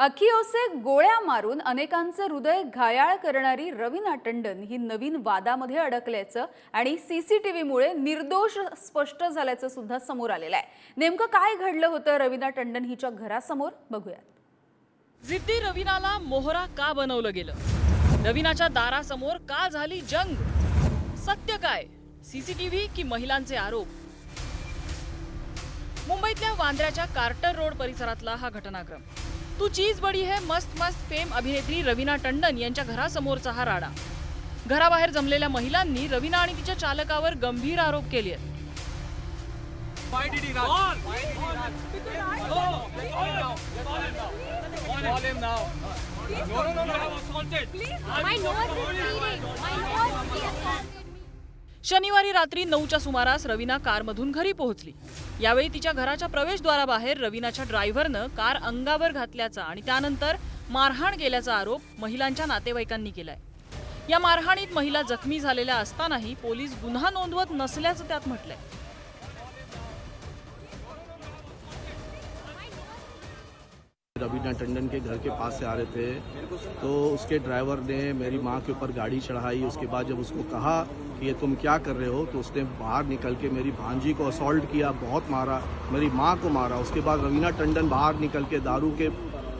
अखिओसे गोळ्या मारून अनेकांचं हृदय घायाळ करणारी रवीना टंडन ही नवीन वादामध्ये अडकल्याचं आणि सीसीटीव्हीमुळे निर्दोष स्पष्ट झाल्याचं सुद्धा समोर आलेलं आहे. नेमकं काय घडलं होतं रवीना टंडन हिच्या घरासमोर? बघूयात. जिद्दी रवीनाला मोहरा का बनवलं गेलं? रवीनाच्या दारासमोर का झाली जंग? सत्य काय? सीसीटीव्ही की महिलांचे आरोप? मुंबईतल्या वांद्र्याच्या कार्टर रोड परिसरातला हा घटनाक्रम. तू चीज बडी है मस्त मस्त फेम अभिनेत्री रवीना टंडन यांच्या घरासमोरचा हा राडा. घराबाहेर जमलेल्या महिलांनी रवीना आणि तिच्या चालकावर गंभीर आरोप केले आहेत. Why did he शनिवारी रात्री नऊच्या सुमारास रवीना कारमधून घरी पोहोचली. यावेळी तिच्या घराच्या प्रवेशद्वाराबाहेर रवीनाच्या ड्रायव्हरनं कार अंगावर घातल्याचा आणि त्यानंतर मारहाण केल्याचा आरोप महिलांच्या नातेवाईकांनी केलाय. या मारहाणीत महिला जखमी झालेल्या असतानाही पोलीस गुन्हा नोंदवत नसल्याचं त्यात म्हटलंय. रवीना टंडन के घर के पास से आ रहे थे। तो उसके ड्राइवर ने मेरी माँ के ऊपर गाड़ी चढ़ाई। उसके बाद जब उसको कहा कि ये तुम क्या कर रहे हो तो उसने बाहर निकल के मेरी भांजी को असॉल्ट किया, बहुत मारा, मेरी माँ को मारा। उसके बाद रवीना टंडन बाहर निकल के दारू के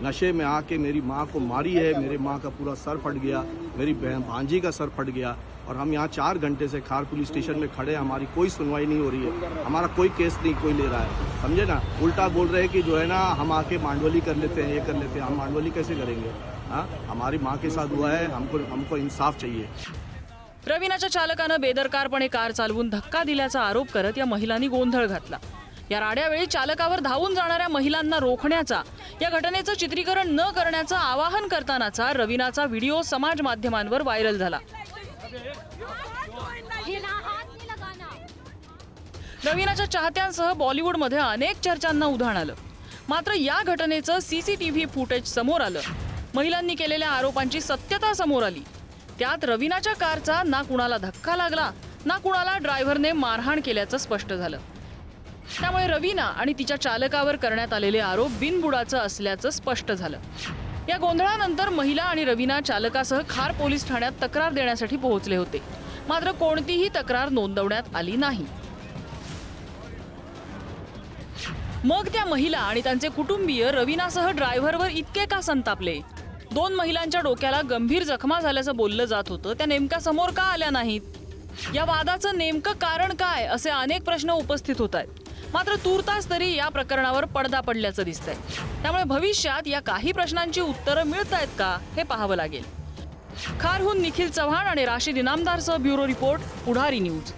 नशे में आके मेरी माँ को मारी है मेरी माँ का पूरा सर फट गया मेरी बहन भांजी का सर फट गया और हम यहाँ चार घंटे से खार पुलिस स्टेशन में खड़े हैं हमारी कोई सुनवाई नहीं हो रही है हमारा कोई केस नहीं कोई ले रहा है। समझे ना? उल्टा बोल रहे हैं कि जो है ना हम आके मांडवली कर लेते हैं ये कर लेते हैं हम मांडवली कैसे करेंगे? हाँ? हमारी माँ के साथ हुआ है हमको हमको इंसाफ चाहिए। रवीनाच्या चालकानं बेदरकारपणे कार चालवून धक्का दिल्याचा आरोप करत या महिलांनी गोंधळ घातला. या राड्यावेळी चालकावर धावून जाणाऱ्या महिलांना रोखण्याचा या घटनेचं चित्रीकरण न करण्याचं आवाहन करतानाचा रवीनाचा व्हिडिओ समाज माध्यमांवर व्हायरल झाला. रवीनाच्या चाहत्यांसह बॉलिवूडमध्ये अनेक चर्चांना उधाण आलं. मात्र या घटनेचं सीसीटीव्ही फुटेज समोर आलं. महिलांनी केलेल्या आरोपांची सत्यता समोर आली. त्यात रवीनाच्या कारचा ना कुणाला धक्का लागला ना कुणाला ड्रायव्हरने मारहाण केल्याचं स्पष्ट झालं. त्यामुळे रवीना आणि तिच्या चालकावर करण्यात आलेले आरोप बिनबुडाचं असल्याचं स्पष्ट झालं. या गोंधळानंतर महिला आणि रवीना चालकासह खार पोलीस ठाण्यात तक्रार देण्यासाठी पोहोचले होते. मात्र कोणतीही तक्रार नोंदवण्यात आली नाही. मग त्या महिला आणि त्यांचे कुटुंबीय रवीनासह ड्रायव्हरवर इतके का संतापले? दोन महिलांच्या डोक्याला गंभीर जखमा झाल्याचं बोललं जात होतं. त्या नेमक्या समोर का आल्या नाहीत? या वादाचं नेमकं कारण काय? असे अनेक प्रश्न उपस्थित होत आहेत. मात्र तूर्तास तरी या प्रकरणावर पडदा पडल्याचं दिसतंय. त्यामुळे भविष्यात या काही प्रश्नांची उत्तरं मिळत आहेत का हे पाहावं लागेल. खारहून निखिल चव्हाण आणि राशीद इनामदारसह ब्युरो रिपोर्ट पुढारी न्यूज.